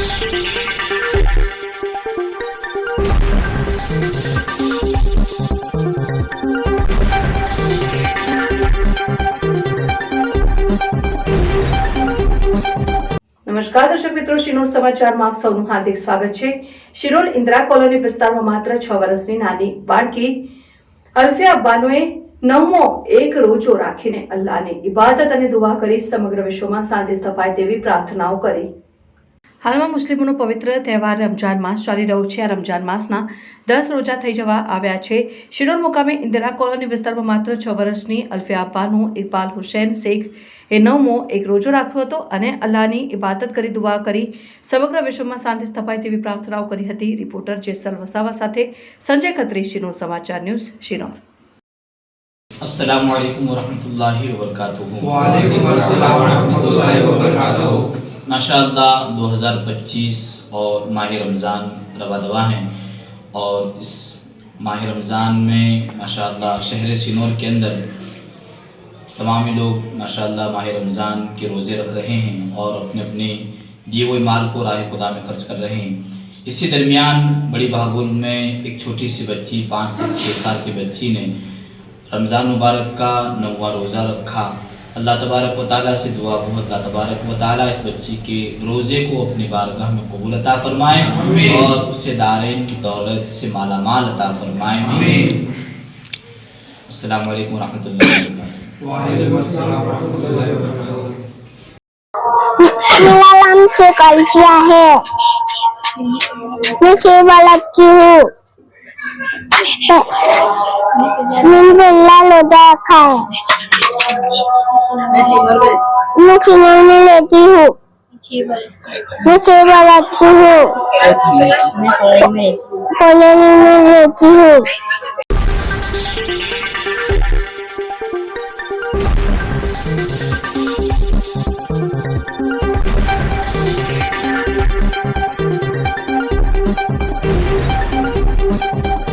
નમસ્કાર, દર્શક મિત્રો, શિનોર સમાચારમાં આપ સૌનું હાર્દિક સ્વાગત છે. શિરોર ઇન્દિરા કોલોની વિસ્તારમાં માત્ર છ વર્ષની નાની બાળકી અલ્ફિયા બાનોએ નવમો એક રોજો રાખીને અલ્લાહની ઇબાદત અને દુઆ કરી સમગ્ર વિશ્વમાં શાંતિ સ્થપાય તેવી પ્રાર્થનાઓ કરી. હાલમાં મુસ્લિમોનો પવિત્ર તહેવાર રમજાન માસ ચાલી રહ્યો છે. આ રમજાન માસના દસ રોજા થઈ જવા આવ્યા છે. શિરોલ મુકામે ઇન્દિરા કોલોની વિસ્તારમાં માત્ર છ વર્ષની અલ્ફિયા અબ્બાનું ઇકબાલ હુસેન શેખ એ નવમો એક રોજો રાખ્યો હતો અને અલ્લાહની ઇબાદત કરી દુઆ કરી સમગ્ર વિશ્વમાં શાંતિ સ્થપાય તેવી પ્રાર્થનાઓ કરી હતી. રિપોર્ટર જેસલ વસાવા સાથે સંજય ખત્રી શિનોર સમાચાર ન્યૂઝ શિનોર. અસલામ વાલેકુમ વરહમતુલ્લાહી વબરકાતુહુ. વાલેકુમ અસલામ ماشاء اللہ دو ہزار پچیس اور ماہ رمضان روا دوا ہیں اور اس ماہ رمضان میں ماشاء اللہ شہر سنور کے اندر تمام لوگ ماشاء اللہ ماہ رمضان کے روزے رکھ رہے ہیں اور اپنے اپنے دیے ہوئے مال کو راہ خدا میں خرچ کر رہے ہیں۔ اسی درمیان بڑی بہاگل میں ایک چھوٹی سی بچی، پانچ سے چھ سال کی بچی نے رمضان مبارک کا نواں روزہ رکھا۔ अल्लाह तबारक व ताला से दुआ हो अल्लाह तबारक व ताला इस बच्ची के रोज़े को अपनी बारगाह में कबूल अता फरमाए और उससे दारैन की दौलत से माला माल अता फरमाए। वबरकातुहू। मेरा नाम शेख अल्फिया है। मैं छह बालक की हूँ। मैंने पहला लोटा रखा है। मैं चिन्ह में लेती हूँ मैं छह बालक की हूँ कॉलोनी में लेती हूँ